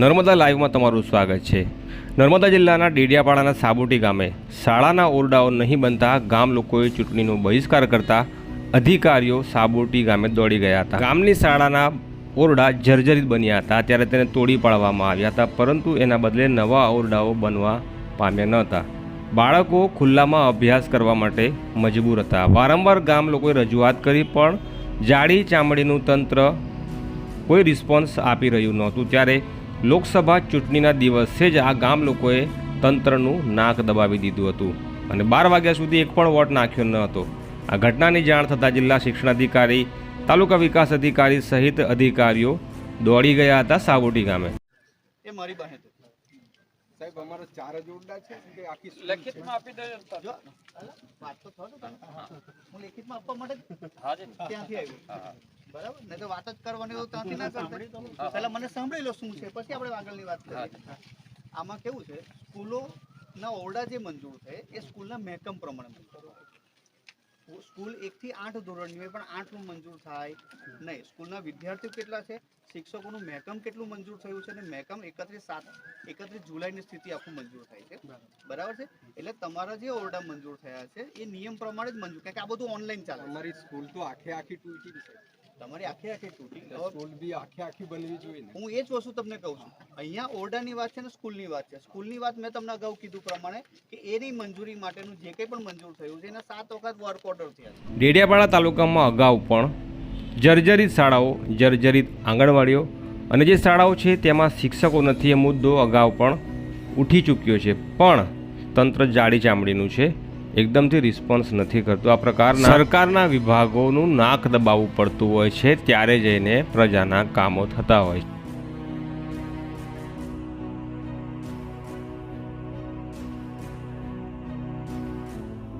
નર્મદા લાઈવમાં તમારું સ્વાગત છે. નર્મદા જિલ્લાના ડેડિયાપાડાના સાબુટી ગામે શાળાના ઓરડાઓ નહીં બનતા ગામ લોકોએ ચૂંટણીનો બહિષ્કાર કરતા અધિકારીઓ સાબુટી ગામે દોડી ગયા હતા. ગામની શાળાના ઓરડા જર્જરિત બન્યા હતા. ત્યારે તેને તોડી પાડવામાં આવ્યા હતા, પરંતુ એના બદલે નવા ઓરડાઓ બનવા પામ્યા ન હતા. બાળકો ખુલ્લામાં અભ્યાસ કરવા માટે મજબૂર હતા. વારંવાર ગામ લોકોએ રજૂઆત કરી, પણ જાડી ચામડીનું તંત્ર કોઈ રિસ્પોન્સ આપી રહ્યું નહોતું. ત્યારે લોકસભા ચૂંટણીના દિવસે જ આ ગામ લોકોએ તંત્રનું નાક દબાવી દીધું હતું અને બાર વાગ્યા સુધી એક પણ વોટ નાખ્યો ન હતો. આ ઘટનાની જાણ થતાં જિલ્લા શિક્ષણાધિકારી તાલુકા વિકાસ અધિકારી સહિત અધિકારીઓ દોડી ગયા હતા સાવોટી ગામે. એ મારી પાસે તો. સાહેબ અમારો ચાર જ ઓરડા છે કે આખી લેખિતમાં આપી દેજો જો વાત તો. થો હું લેખિતમાં આપવા માટે જ ત્યાંથી આવ્યો. બરાબર? નહીં તો વાત જ કરવાની તો ત્યાંથી ના કરતા. પહેલા મને સાંભળી લો શું છે પછી આપણે આગળની વાત કરીએ. આમાં કેવું છે સ્કૂલોના ઓરડા જે મંજૂર થાય એ સ્કૂલના મહેકમ પ્રમાણે મંજૂર સ્કૂલ એકથી આઠ ધોરણની હોય પણ આઠનું મંજૂર થાય નહીં. સ્કૂલના વિદ્યાર્થીઓ કેટલા છે શિક્ષકોનું મહેકમ કેટલું મંજૂર થયું છે અને મહેકમ એકત્રીસ સાત એકત્રીસ જુલાઈની સ્થિતિ આખું મંજૂર થાય છે. બરાબર. છે? એટલે તમારા જે ઓરડા મંજૂર થયા છે એ નિયમ પ્રમાણે જ મંજૂર કારણ કે આ બધું ઓનલાઈન ચાલે. અમારી સ્કૂલ તો આખે આખી છે. તમારી આખે આખી તૂટી સ્કૂલ બી આખે આખી બનવી જોઈએ હું એ જ વસ્તુ તમને કહું છું. અહીંયા ઓરડાની વાત છે ને સ્કૂલની વાત છે. સ્કૂલની વાત મેં તમને અગાઉ કીધું પ્રમાણે કે એની મંજૂરી માટેનું જે કંઈ પણ મંજૂર થયું છે એના સાત વખત વર્ક ઓર્ડર થયા છે. ડેડિયાપાડા તાલુકામાં અગાઉ પણ જર્જરિત શાળાઓ જર્જરિત આંગણવાડીઓ અને જે શાળાઓ છે તેમાં શિક્ષકો નથી એ મુદ્દો અગાઉ પણ ઉઠી ચૂક્યો છે. પણ તંત્ર જાડી ચામડીનું છે. એકદમથી રિસ્પોન્સ નથી કરતું. આ પ્રકારના સરકારના વિભાગોનું નાક દબાવવું પડતું હોય છે, ત્યારે જઈને પ્રજાના કામો થતા હોય છે.